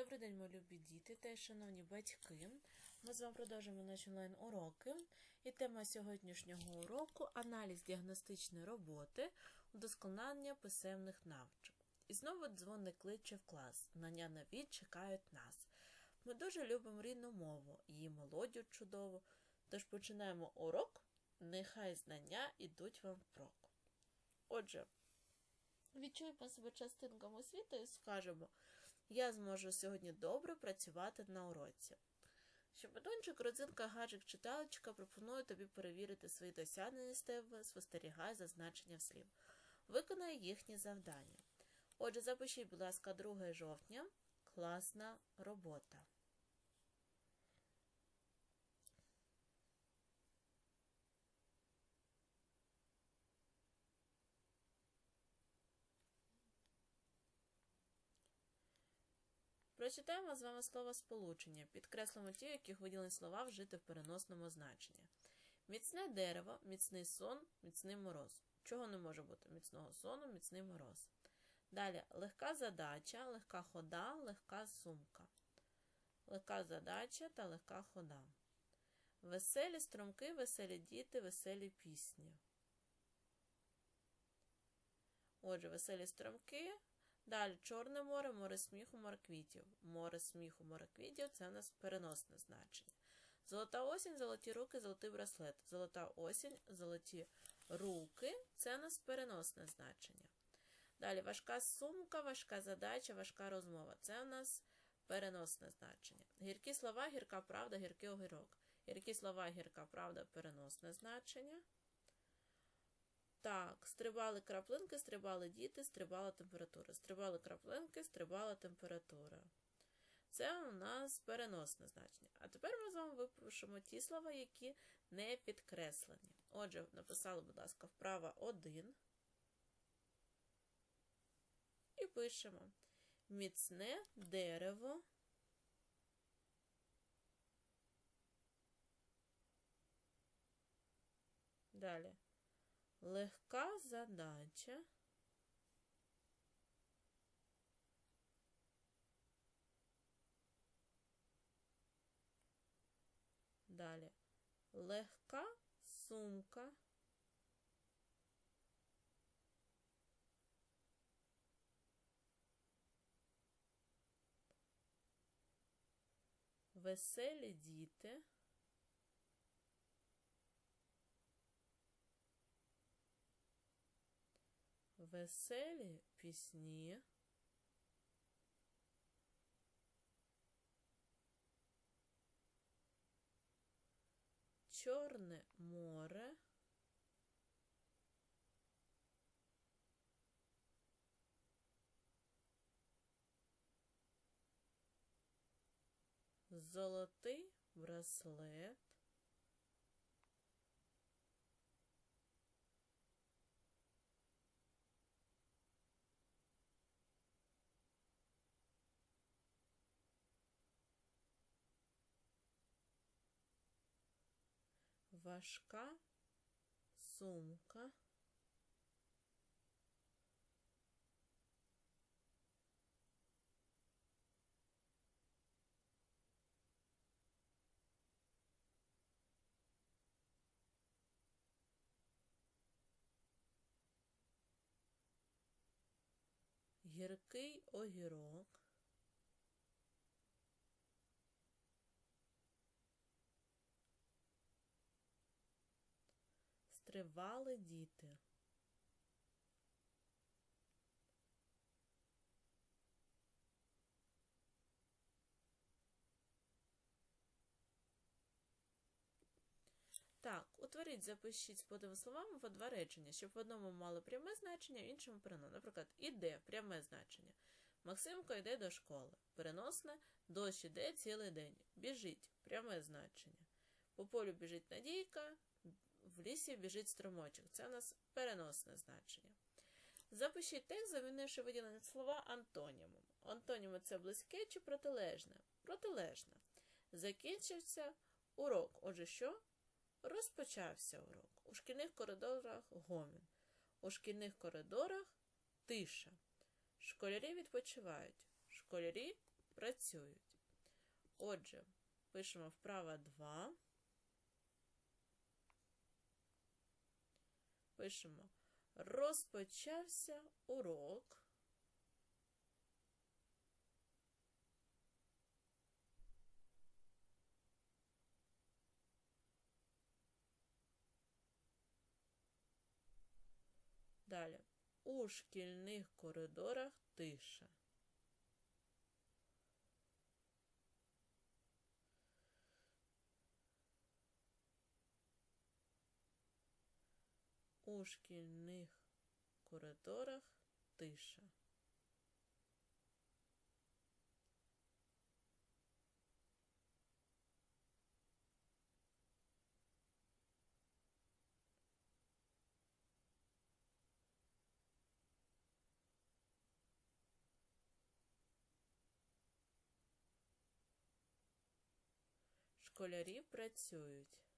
Добрий день, мої любі діти та шановні батьки. Ми з вами продовжуємо наші онлайн-уроки. І тема сьогоднішнього уроку аналіз діагностичної роботи, удосконалення писемних навичок. І знову дзвоник кличе в клас. Знання нові чекають нас. Ми дуже любимо рідну мову, її мелодію чудову. Тож починаємо урок. Нехай знання ідуть вам впрок. Отже, відчуємо себе частинками світу і скажемо. Я зможу сьогодні добре працювати на уроці. Щебетунчик, родзинка, гаджик, читалочка пропоную тобі перевірити свої досягнення з тебе, спостерігай за значенням слів. Виконай їхні завдання. Отже, запишіть, будь ласка, 2 жовтня. Класна робота. Прочитаємо з вами слова сполучення. Підкреслимо ті, яких виділені слова вжити в переносному значенні. Міцне дерево, міцний сон, міцний мороз. Чого не може бути? Міцного сону, міцний мороз. Далі легка задача, легка хода, легка сумка. Легка задача та легка хода. Веселі струмки, веселі діти, веселі пісні. Отже, веселі струмки. Далі Чорне море, море сміху, море квітів. Море сміху, море квітів це у нас переносне значення. Золота осінь, золоті руки, золотий браслет. Золота осінь, золоті руки це у нас переносне значення. Далі важка сумка, важка задача, важка розмова. Це у нас переносне значення. Гіркі слова, гірка правда, гіркий огірок. Гіркі слова, гірка правда, переносне значення. Так, стрибали краплинки, стрибали діти, стрибала температура. Стрибали краплинки, стрибала температура. Це у нас переносне значення. А тепер ми з вами випишемо ті слова, які не підкреслені. Отже, написали, будь ласка, вправа 1. І пишемо міцне дерево. Далі. Легка задача. Далі. Легка сумка. Веселі діти. Веселі пісні. Чорне море. Золотий браслет. Важка сумка. Гіркий огірок. Стривали діти. Так, утворіть, запишіть з подивими словами по два речення, щоб в одному мало пряме значення, в іншому переносне. Наприклад, іде пряме значення. Максимко йде до школи. Переносне дощ іде цілий день. Біжить пряме значення. По полю біжить Надійка, лісі біжить струмочок. Це у нас переносне значення. Запишіть текст, замінивши виділені слова антонімом. Антоніми це близьке чи протилежне? Протилежне. Закінчився урок. Отже, що? Розпочався урок. У шкільних коридорах гомін. У шкільних коридорах тиша. Школярі відпочивають. Школярі працюють. Отже, пишемо вправа 2. Пишемо розпочався урок. Далі. У шкільних коридорах тиша. У шкільних коридорах тиша. Школярі працюють.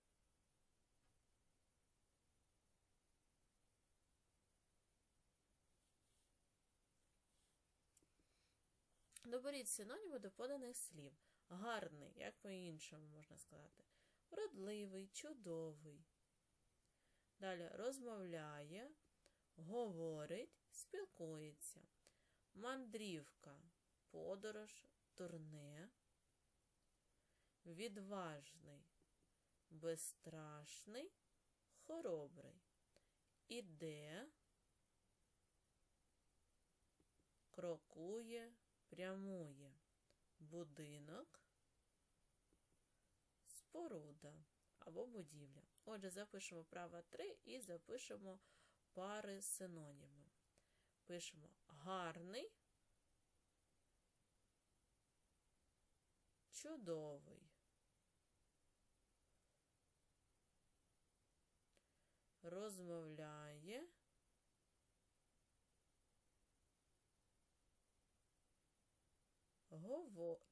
Доберіть синоніми до поданих слів. Гарний, як по-іншому можна сказати. Вродливий, чудовий. Далі розмовляє, говорить, спілкується. Мандрівка, подорож, турне. Відважний, безстрашний, хоробрий. Іде, крокує, прямує. Будинок, споруда або будівля. Отже, запишемо право 3 і запишемо пари синоніми. Пишемо гарний, чудовий. Розмовляє. Говорить.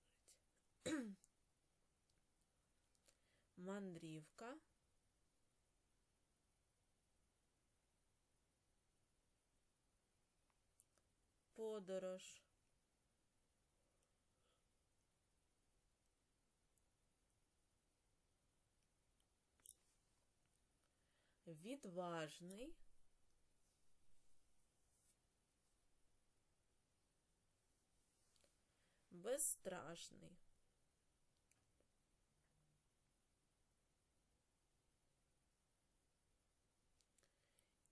Мандрівка. Подорож. Відважний. Безстрашний.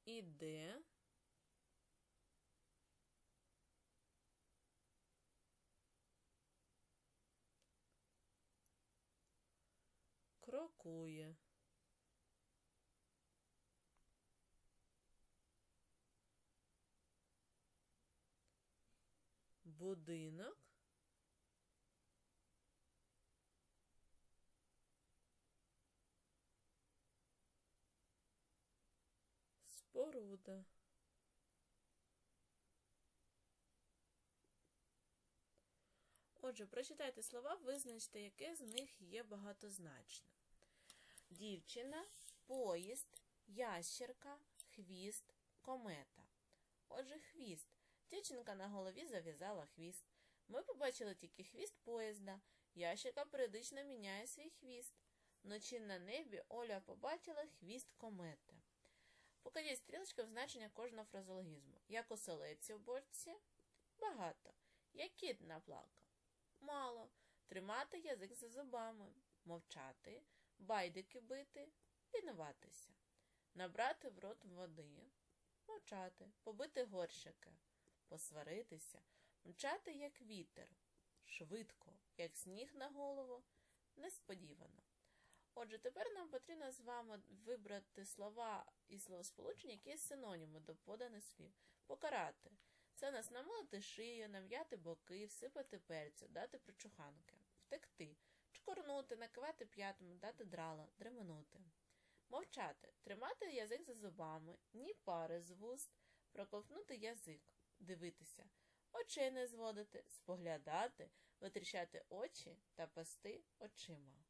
Іде. Крокує. Будинок. Споруда. Отже, прочитайте слова, визначте, яке з них є багатозначне. Дівчина, поїзд, ящерка, хвіст, комета. Отже, хвіст. Дівчинка на голові зав'язала хвіст. Ми побачили тільки хвіст поїзда. Ящерка періодично міняє свій хвіст. Вночі на небі Оля побачила хвіст комети. Покажіть стрілочки в значення кожного фразологізму. Як оселеці в бочці? Багато. Як кіт наплакав? Мало. Тримати язик за зубами. Мовчати. Байдики бити. Лінуватися. Набрати в рот води. Мовчати. Побити горщики. Посваритися. Мчати, як вітер. Швидко, як сніг на голову. Несподівано. Отже, тепер нам потрібно з вами вибрати слова і словосполучення, які є синоніми до поданих слів. Покарати. Це нас намилити шию, нав'яти боки, всипати перцю, дати прочуханки, втекти, чкорнути, накивати п'ятами, дати драла, дременути. Мовчати, тримати язик за зубами, ні пари з вуст, проковтнути язик, дивитися, очей не зводити, споглядати, витріщати очі та пасти очима.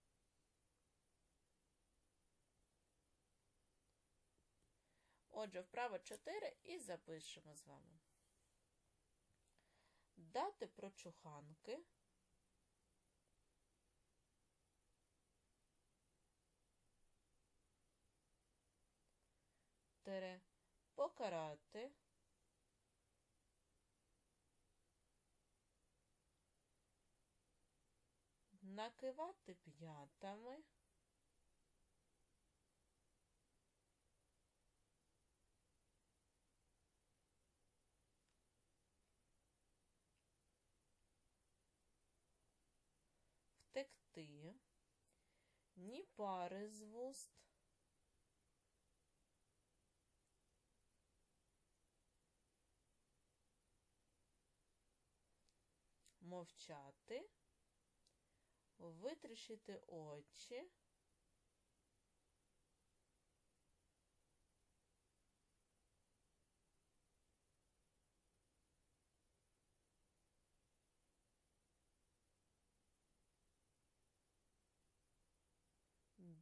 Отже, вправо 4 і запишемо з вами. Дати прочуханки. Тере покарати. Накивати п'ятами. Втекти. Ні пари з вуст. Мовчати. Витрішити очі.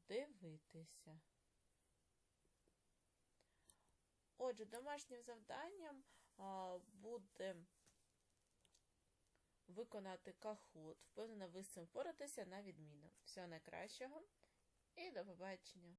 Дивитися. Отже, домашнім завданням буде виконати кахут. Впевнена, ви з цим впоратися на відміну. Всього найкращого і до побачення!